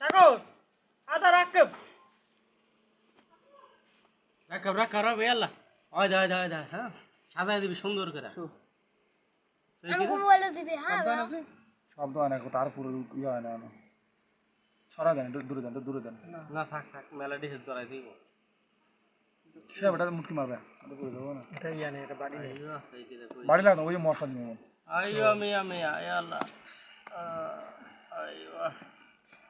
সাগর আদা রাখব রাখাব হয় দা দা দা হ্যাঁ। সাজাই দিবি সুন্দর করে। হ্যাঁ শব্দ হয় না তার পুরো ইয়ে হয় না সরা দেন দূরে দেন দূরে দেন। না। থাক থাক মেলাডি হেড ধরাই দিব। মুটকি মারবে এটা করে দেবো না। এটা ইয়ানে এটা বাড়ি নেই। বাড়ি লাগতো ওই যে মশলা দিব আইয়ো মিয়া মিয়া আয় আল্লাহ আইয়ো।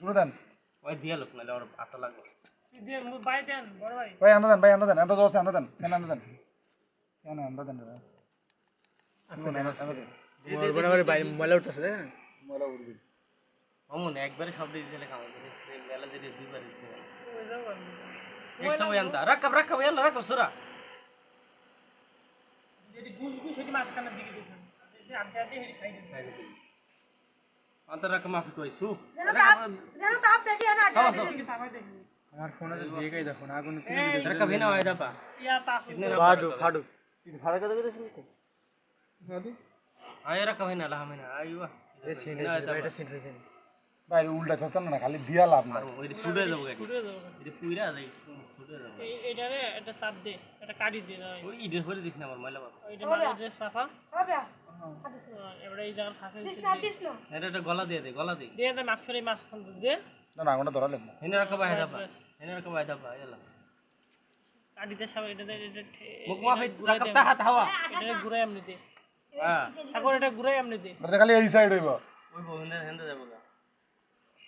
জোরে দেন। ওই দিয়া লোক নালে ওর আত লাগবে। দিয়ে বাই দেন বড় ভাই। ভাই আন্দা দেন ভাই আন্দা দেন আন্দা দোষ আন্দা দেন কেন আন্দা দেন? কেন আন্দা দেন মোবাইলে উঠতেছে দেখেন? ময়লা অমন একবারে সব দিয়ে দিলে খাওয়া মেলা যদি দুইবার নেক্সট টাইম আনতা রাখাব রাখাব এলা রাখাব সুরা। যদি গুস গুস হেঁটে মাঝখানের দিকে দেখুন হেঁটে সাইডে তাপ যেন তাপ বেশি হয় না খাওয়া সব আমার ফোনে তো দিয়ে গাই দেখুন আগুন রাখাব হেনা হয় দাবা ইয়া তাপ ফাডু ফাডু ভাড়া কত করে শুনতে? আয় রাখাব হেনা লাহামিনা আইবা ভাই উল্টা চলতেন না খালি দিয়া লাভ না ওই ছুটে যাব গাড়ি ঘুরে যাব এটা পুইরা যাই ছুটে যাব। এই এটারে একটা চাপ দে একটা কাটি দে ওই ইডের করে দিস না আমার ময়লা বাবা ওইটা মানে এটা সাফা হবে এবারে এই জায়গার ফাঁকে দিস না দিস না। এটা একটা গলা দিয়ে দে গলা দে। দিয়ে দে মাছ মাছ খান দে। না না আগুনটা ধরা লাগবে। হেনা রাখাব আয় দাবা হেনা রাখাব আয় দাবা এলা। কাটি সব এটা দে এটা মুখ মাফি রাখাব তা হাত হাওয়া। এটা ঘুরে এমনি দে। হ্যাঁ। ঠাকুর এটা ঘুরে এমনি দে। এটা খালি এই সাইড হইব। ওই বউ হেনা হেনা যাব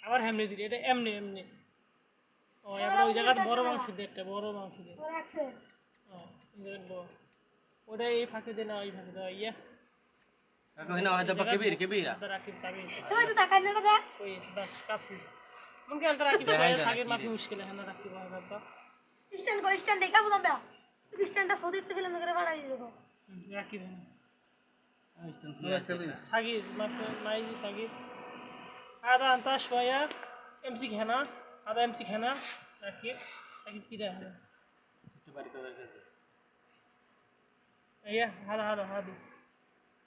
আবার হেমনি দিলি এটা এমনি এমনি। ও এবার ওই জায়গার বড় মাংস দে একটা বড় মাংস দে। রাখছে ও ওটা এই ফাঁকে দে না ওই ফাঁকে দে ইয়া। তুমি তো তাকাই না দেখ ওই বাস কাফি মমকে আলতা রাখি দেখাই তো যায় সাগের মাফি মুশকিল হ্যাঁ রাখি বড় বাবা স্ট্যান্ড কো স্ট্যান্ড দেখা বুঝাম বা স্ট্যান্ডটা সৌদি থেকে ফেলে করে বাড়াই দেবো রাখি দেন সাগির মাত্র মাইজি সাগির আদা আন্তা শোয়া এমসি খানা আদা এমসি খানা রাখি রাখি কি দেয় হ্যাঁ ইয়া হাদা হাদা হাদি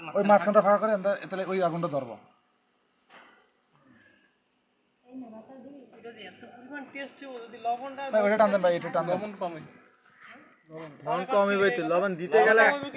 ওই মাঝখানটা ফাঁকা করে আমরা তাহলে ওই আগুনটা ধরবো। এটা যে এত পরিমাণ টেস্ট যদি লবণটা ভাই ওইটা টান দেন ভাই এটা টান দেন। লবণ কমই লবণ দিতে গেলে